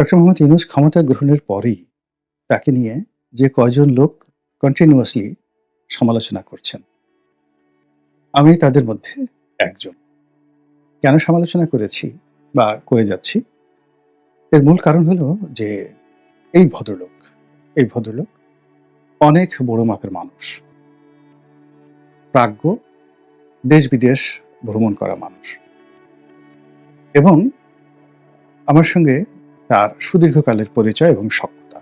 Doctor Mohammad Yunus ক্ষমতা গ্রহণের পরেই তাকে নিয়ে যে কয়জন লোক কন্টিনিউয়াসলি সমালোচনা করছেন, আমি তাদের মধ্যে একজন। কেন সমালোচনা করেছি বা করে যাচ্ছি? এর মূল কারণ হলো যে এই ভদ্রলোক এই ভদ্রলোক অনেক বড় মাপের মানুষ। প্রাজ্ঞ দেশ বিদেশ ভ্রমণ করা মানুষ। এবং আমার সঙ্গে তার সুদীর্ঘকালের পরিচয় এবং সক্ষতা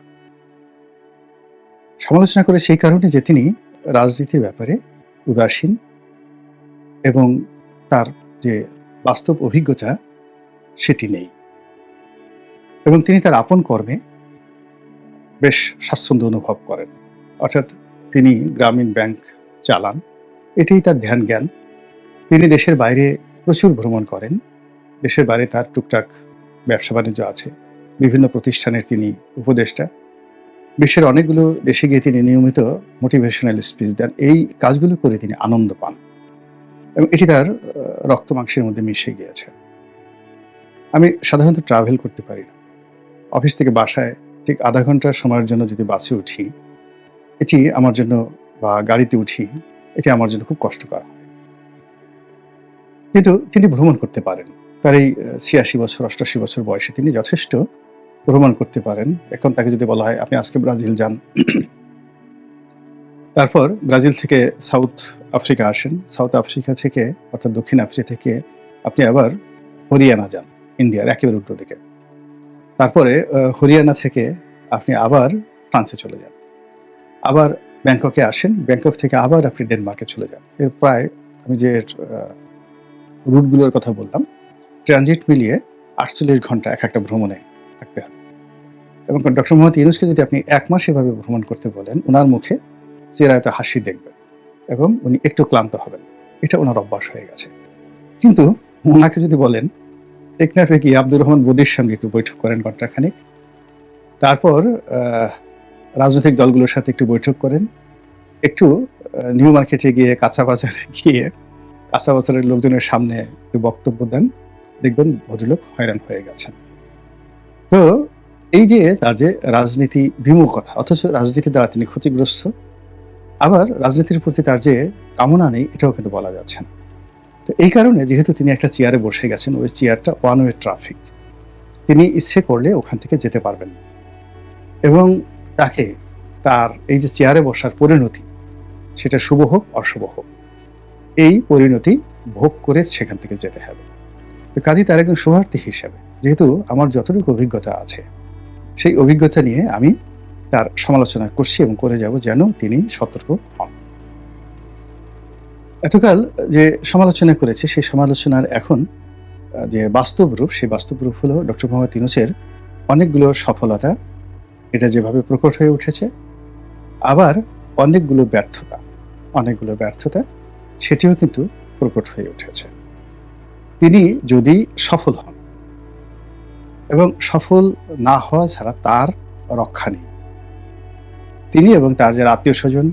সমালোচনা করে সেই কারণে যে তিনি রাজনীতির ব্যাপারে উদাসীন এবং তার যে বাস্তব অভিজ্ঞতা, সেটি নেই। এবং তিনি তার আপন কর্মে বেশ স্বাচ্ছন্দ্য অনুভব করেন। অর্থাৎ তিনি গ্রামীণ ব্যাংক চালান, এটাই তার ধ্যান জ্ঞান তিনি দেশের বাইরে প্রচুর ভ্রমণ করেন, দেশের বাইরে তার টুকটাক ব্যবসা বাণিজ্য আছে। বিভিন্ন প্রতিষ্ঠানের তিনি উপদেষ্টা। বিশ্বের অনেকগুলো দেশে গিয়ে তিনি নিয়মিত মোটিভেশনাল স্পিচ দেন। এই কাজগুলো করে তিনি আনন্দ পান। এবং এটি তার রক্ত মাংসের মধ্যে মিশে গিয়েছে। আমি সাধারণত ট্রাভেল করতে পারি না। অফিস থেকে বাসায় ঠিক আধা ঘণ্টার সময়ের জন্য যদি বাসে উঠি, এটি আমার জন্য বা গাড়িতে উঠি, এটি আমার জন্য খুব কষ্টকর কিন্তু তিনি ভ্রমণ করতে পারেন। তার এই ছিয়াশি বছর, অষ্টাশি বছর বয়সে তিনি যথেষ্ট ভ্রমণ করতে পারেন। এখন তাকে যদি বলা হয়, আপনি আজকে ব্রাজিল যান। তারপর ব্রাজিল থেকে সাউথ আফ্রিকা আসেন। সাউথ আফ্রিকা থেকে, অর্থাৎ দক্ষিণ আফ্রিকা থেকে আপনি আবার হরিয়ানা যান, ইন্ডিয়ার একেবারে উল্টো দিকে। তারপরে হরিয়ানা থেকে আপনি আবার ফ্রান্সে চলে যান। আবার ব্যাংককে আসেন। ব্যাংকক থেকে আবার আপনি ডেনমার্কে চলে যান। এর প্রায়, আমি যে রুটগুলোর কথা বললাম, ট্রানজিট মিলিয়ে আটচল্লিশ ঘণ্টা এক একটা ভ্রমণে থাকতে হবে। এবং ডক্টর মোহাম্মদ ইউনুসকে যদি আপনি এক মাস এভাবে ভ্রমণ করতে বলেন ওনার মুখে চিরায়ত হাসি দেখবেন এবং উনি একটু ক্লান্ত হবেন। এটা ওনার অভ্যাস হয়ে গেছে। কিন্তু ওনাকে যদি বলেন, টেকনাফে গিয়ে আব্দুর রহমান বদির সঙ্গে একটু বৈঠক করেন ঘন্টাখানিক তারপর রাজনৈতিক দলগুলোর সাথে একটু বৈঠক করেন। একটু নিউ মার্কেটে গিয়ে কাঁচা বাজারে গিয়ে কাঁচা বাজারের লোকজনের সামনে একটু বক্তব্য দেন। দেখবেন ভদ্রলোক হয়রান হয়ে গেছেন। তো এই যে তার যে রাজনীতি বিমুখতা অথচ রাজনীতি দ্বারা তিনি ক্ষতিগ্রস্ত, আবার রাজনীতির প্রতি তার যে কামনা নেই, এটাও কিন্তু বলা যাচ্ছে না। তো এই কারণে যেহেতু তিনি একটা চেয়ারে বসে গেছেন, ওই চেয়ারটা ওয়ান ওয়ে ট্রাফিক তিনি ইচ্ছে করলে ওখান থেকে যেতে পারবেন না। এবং তাকে তার এই যে চেয়ারে বসার পরিণতি, সেটা শুভ হোক, অশুভ হোক, এই পরিণতি ভোগ করে সেখান থেকে যেতে হবে। কাজী তার একজন শুভার্থী হিসাবে, যেহেতু আমার যতটুকু অভিজ্ঞতা আছে, সেই অভিজ্ঞতা নিয়ে আমি তার সমালোচনা করছি এবং করে যাব যেন তিনি সতর্ক হন। এতকাল যে সমালোচনা করেছে, সেই সমালোচনার এখন, যে বাস্তব রূপ, সেই বাস্তব রূপ হলো ডক্টর মোহাম্মদ ইনুসের অনেকগুলো সফলতা, এটা যেভাবে প্রকট হয়ে উঠেছে, আবার অনেকগুলো ব্যর্থতা অনেকগুলো ব্যর্থতা, সেটিও কিন্তু প্রকট হয়ে উঠেছে। তিনি যদি সফল হন এবং সফল না হওয়া ছাড়া তার রক্ষা নেই। তিনি এবং তার যারা আত্মীয় স্বজন,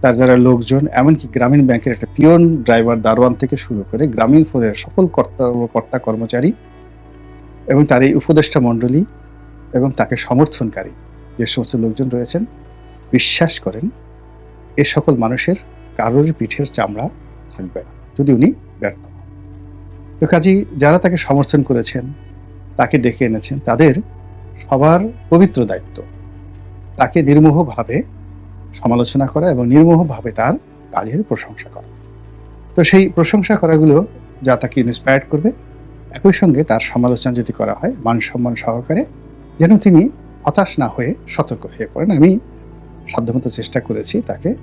তার যারা লোকজন, এমনকি গ্রামীণ ব্যাংকের একটা পিয়ন ড্রাইভার দারোয়ান থেকে শুরু করে গ্রামীণ ফোনের সকল কর্তা কর্তা কর্মচারী এবং তার এই উপদেষ্টা মণ্ডলী এবং তাকে সমর্থনকারী যে সমস্ত লোকজন রয়েছেন, বিশ্বাস করেন, এ সকল মানুষের কারোর পিঠের চামড়া থাকবে না। যদি উনি ব্যর্থ তো কাজী যারা তাকে সমর্থন করেছেন, তাকে ডেকে এনেছেন, তাদের সবার পবিত্র দায়িত্ব। তাকে নির্মোহভাবে সমালোচনা করা এবং নির্মোহভাবে তার কাজের প্রশংসা করা। তো সেই প্রশংসা করাগুলো যা তাকে ইন্সপায়ার্ড করবে, একই সঙ্গে তার সমালোচনা যদি করা হয়, মান সম্মান সহকারে যেন তিনি হতাশ না হয়ে সতর্ক হয়ে পড়েন। আমি সাধ্যমতো চেষ্টা করেছি তাকে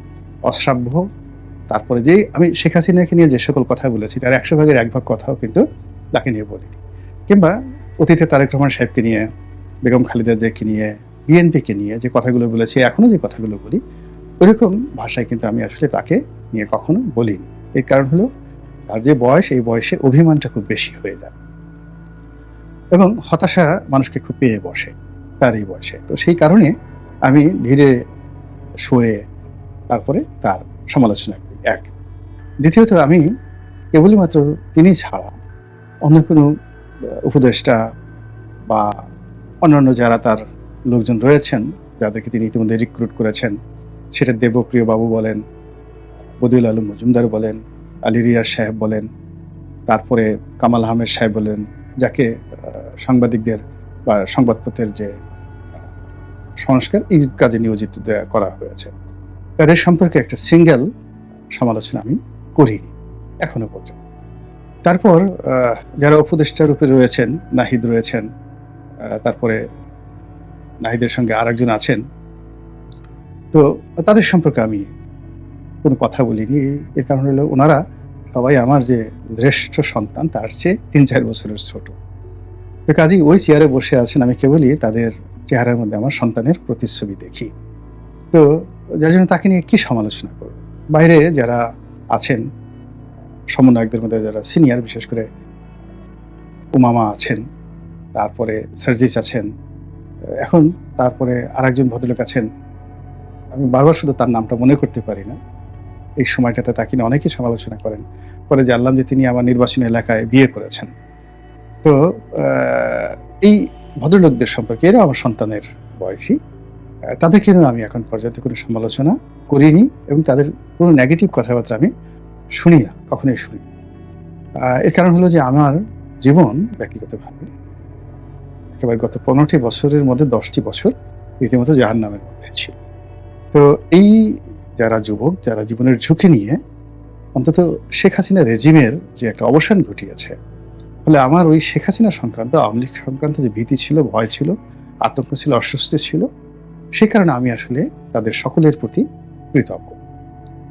অশ্রাব্য তারপরে যে আমি শেখ হাসিনাকে নিয়ে যে সকল কথা বলেছি, তার একশো ভাগের এক ভাগ কথাও কিন্তু তাকে নিয়ে বলিনি। কিংবা অতীতে তারেক রহমান সাহেবকে নিয়ে, বেগম খালেদা জিয়াকে নিয়ে, বিএনপিকে নিয়ে যে কথাগুলো বলেছি, এখনও যে কথাগুলো বলি, ওইরকম ভাষায় কিন্তু আমি আসলে তাকে নিয়ে কখনো বলিনি। এর কারণ হলো, তার যে বয়স, এই বয়সে অভিমানটা খুব বেশি হয়ে যায়। এবং হতাশা মানুষকে খুব পেয়ে বসে তার এই বয়সে। তো সেই কারণে আমি ধীরে শুয়ে তারপরে তার সমালোচনা এক। দ্বিতীয়ত, আমি কেবলই মাত্র তিনি ছাড়া অন্য কোনো উপদেষ্টা বা অন্যান্য যারা তার লোকজন রয়েছেন, যাদেরকে তিনি ইতিমধ্যে রিক্রুট করেছেন, সেটা দেবপ্রিয় বাবু বলেন, বদিউল আলম মজুমদার বলেন, আলী রিয়াজ সাহেব বলেন, তারপরে কামাল আহমেদ সাহেব বলেন, যাকে সাংবাদিকদের বা সংবাদপত্রের যে সংস্কার, এই কাজে নিয়োজিত করা হয়েছে। তাদের সম্পর্কে একটা সিঙ্গেল সমালোচনা আমি করিনি, এখনও পর্যন্ত। তারপর যারা উপদেষ্টা রূপে রয়েছেন, নাহিদ রয়েছেন তারপরে নাহিদের সঙ্গে আরেকজন আছেন, তো তাদের সম্পর্কে আমি কোনো কথা বলিনি। এর কারণ হলো ওনারা সবাই আমার যে জ্যেষ্ঠ সন্তান, তার চেয়ে তিন চার বছরের ছোট। তো কাজেই ওই চেয়ারে বসে আছেন, আমি কেবলই তাদের চেহারার মধ্যে আমার সন্তানের প্রতিচ্ছবি দেখি। তো যার জন্য তাকে নিয়ে কি সমালোচনা করব? বাইরে যারা আছেন, সমন্বয়কদের মধ্যে যারা সিনিয়র বিশেষ করে উমামা আছেন, তারপরে সার্জিস আছেন, এখন তারপরে আরেকজন ভদ্রলোক আছেন, আমি বারবার শুধু তার নামটা মনে করতে পারি না। এই সময়টাতে তাকে নিয়ে অনেকেই সমালোচনা করেন। পরে জানলাম যে তিনি আমার নির্বাচনী এলাকায় বিয়ে করেছেন। তো এই ভদ্রলোকদের সম্পর্কে এরা আমার সন্তানের বয়সী। তাদেরকে নিয়েও আমি এখন পর্যন্ত কোনো সমালোচনা করিনি এবং তাদের কোনো নেগেটিভ কথাবার্তা আমি শুনি না, কখনোই শুনি এর কারণ হলো যে আমার জীবন ব্যক্তিগতভাবে একেবারে গত পনেরোটি বছরের মধ্যে দশটি বছর রীতিমতো জাহান নামের মধ্যে ছিল। তো এই যারা যুবক, যারা জীবনের ঝুঁকি নিয়ে অন্তত শেখ হাসিনা রেজিমের যে একটা অবসান ঘটিয়েছে, ফলে আমার ওই শেখ হাসিনা সংক্রান্ত, আওয়ামী লীগ সংক্রান্ত যে ভীতি ছিল, ভয় ছিল, আতঙ্ক ছিল, অস্বস্তি ছিল সে কারণে আমি আসলে তাদের সকলের প্রতি কৃতজ্ঞ।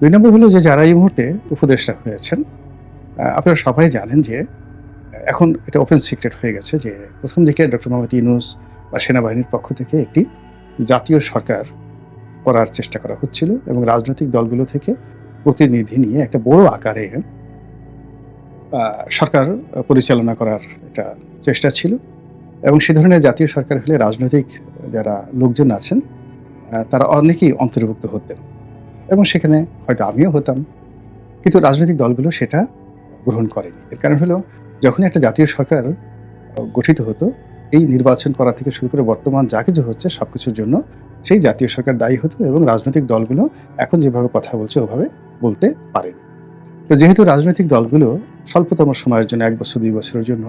দুই নম্বর হলো যে যারা এই মুহূর্তে উপদেষ্টা হয়েছেন আপনারা সবাই জানেন যে এখন এটা ওপেন সিক্রেট হয়ে গেছে যে প্রথম দিকে ডক্টর মোহাম্মদ ইউনুস বা সেনাবাহিনীর পক্ষ থেকে একটি জাতীয় সরকার করার চেষ্টা করা হচ্ছিল এবং রাজনৈতিক দলগুলো থেকে প্রতিনিধি নিয়ে একটা বড় আকারে সরকার পরিচালনা করার একটা চেষ্টা ছিল। এবং সে ধরনের জাতীয় সরকার হলে রাজনৈতিক যারা লোকজন আছেন তারা অনেকেই অন্তর্ভুক্ত হতেন এবং সেখানে হয়তো আমিও হতাম। কিন্তু রাজনৈতিক দলগুলো সেটা গ্রহণ করেনি। এর কারণ হলো যখন একটা জাতীয় সরকার গঠিত হতো, এই নির্বাচন করা থেকে শুরু করে বর্তমান যা কিছু হচ্ছে সব কিছুর জন্য সেই জাতীয় সরকার দায়ী হতো এবং রাজনৈতিক দলগুলো এখন যেভাবে কথা বলছে, ওভাবে বলতে পারে তো যেহেতু রাজনৈতিক দলগুলো স্বল্পতম সময়ের জন্য, এক বছর, দুই বছরের জন্য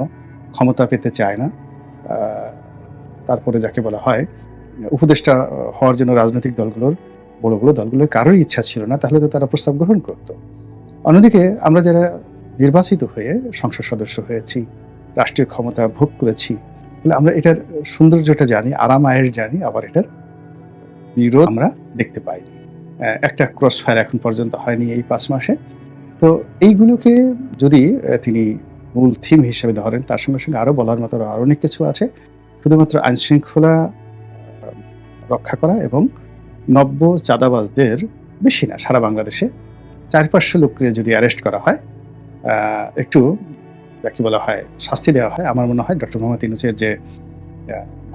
ক্ষমতা পেতে চায় না তারপরে যাকে বলা হয়, উপদেষ্টা হওয়ার জন্য রাজনৈতিক দলগুলোর, বড় বড় দলগুলোর কারোর ইচ্ছা ছিল না, তাহলে তো তারা প্রস্তাব গ্রহণ করত। অন্যদিকে আমরা যারা নির্বাচিত হয়ে সংসদ সদস্য হয়েছি, রাষ্ট্রীয় ক্ষমতা ভোগ করেছি, তাহলে আমরা এটার সৌন্দর্যটা জানি আরাম আয়ের জানি, আবার এটার বিরোধ আমরা দেখতে পাইনি। একটা ক্রস ফায়ার এখন পর্যন্ত হয়নি এই পাঁচ মাসে। তো এইগুলোকে যদি তিনি মূল থিম হিসেবে ধরেন, তার সঙ্গে সঙ্গে আরও বলার মতো আরও অনেক কিছু আছে। শুধুমাত্র আইন শৃঙ্খলা রক্ষা করা এবং নব্য চাঁদাবাজদের বেশি না, সারা বাংলাদেশে চার পাঁচশো লোককে যদি অ্যারেস্ট করা হয় একটু যাকে বলা হয়, শাস্তি দেওয়া হয়, আমার মনে হয় ডক্টর মোহাম্মদ ইনুসের যে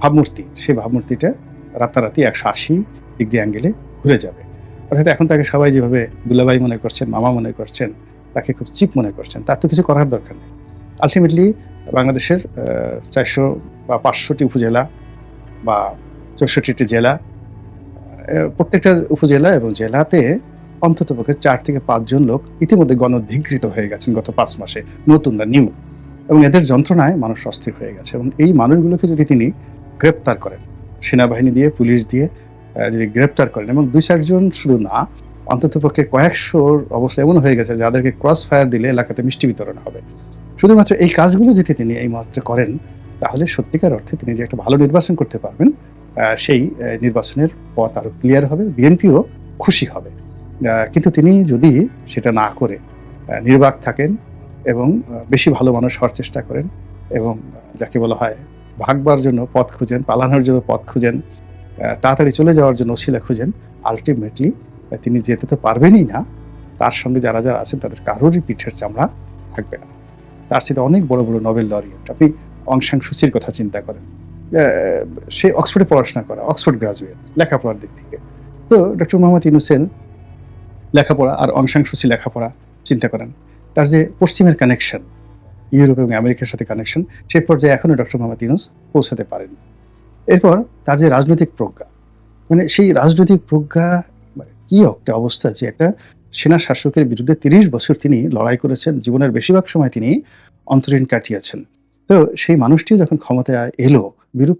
ভাবমূর্তি, সেই ভাবমূর্তিটা রাতারাতি একশো আশি ডিগ্রি অ্যাঙ্গেলে ঘুরে যাবে। অর্থাৎ এখন তাকে সবাই যেভাবে দুলাভাই মনে করছেন, মামা মনে করছেন, তাকে খুব চিপ মনে করছেন, তার তো কিছু করার দরকার নেই। আলটিমেটলি বাংলাদেশের চারশো বা পাঁচশোটি উপজেলা বা চৌষট্টিটি জেলা প্রত্যেকটা উপজেলা এবং জেলাতে অন্তত পক্ষে চার থেকে পাঁচজন লোক ইতিমধ্যে গণধিকৃত হয়ে গেছেন গত পাঁচ মাসে, নতুন না নিউ। এবং এদের যন্ত্রণায় মানুষ অস্থির হয়ে গেছে এবং এই মানুষগুলোকে যদি তিনি গ্রেপ্তার করেন, সেনাবাহিনী দিয়ে, পুলিশ দিয়ে যদি গ্রেপ্তার করেন এবং দুই চারজন শুধু না, অন্তত পক্ষে কয়েকশোর অবস্থা এমন হয়ে গেছে যাদেরকে ক্রস ফায়ার দিলে এলাকাতে মিষ্টি বিতরণ হবে। শুধুমাত্র এই কাজগুলো যদি তিনি এই মুহূর্তে করেন, তাহলে সত্যিকার অর্থে তিনি যে একটা ভালো নির্বাচন করতে পারবেন সেই নির্বাচনের পথ আরও ক্লিয়ার হবে, বিএনপিও খুশি হবে। কিন্তু তিনি যদি সেটা না করে নির্বাক থাকেন এবং বেশি ভালো মানুষ হওয়ার চেষ্টা করেন এবং যাকে বলা হয় ভাগবার জন্য পথ খুঁজেন, পালানোর জন্য পথ খুঁজেন তাড়াতাড়ি চলে যাওয়ার জন্য শিলা খুঁজেন আলটিমেটলি তিনি যেতে তো পারবেনই না। তার সঙ্গে যারা যারা আছেন, তাদের কারোরই পিঠের চামড়া থাকবে না। তার সাথে অনেক বড় বড় নোবেল লরিয়েট আপনি অংশাং সূচির কথা চিন্তা করেন। সে অক্সফোর্ডে পড়াশোনা করা অক্সফোর্ড গ্রাজুয়েট লেখাপড়ার দিক থেকে। তো ডক্টর মোহাম্মদ ইনুসেন লেখাপড়া আর অংশাং সূচি লেখাপড়া চিন্তা করেন। তার যে পশ্চিমের কানেকশন ইউরোপ এবং আমেরিকার সাথে কানেকশন সেই পর্যায়ে এখনও ডক্টর মোহাম্মদ ইনুস পৌঁছাতে পারেন এরপর তার যে রাজনৈতিক প্রজ্ঞা মানে সেই রাজনৈতিক প্রজ্ঞা মানে কি একটা অবস্থা যে একটা সেনা শাসকের বিরুদ্ধে তিরিশ বছর তিনি লড়াই করেছেন, জীবনের বেশিরভাগ সময় তিনি অন্তরীণ কাটিয়েছেন। তো সেই মানুষটি যখন ক্ষমতায় এলো, বিরূপ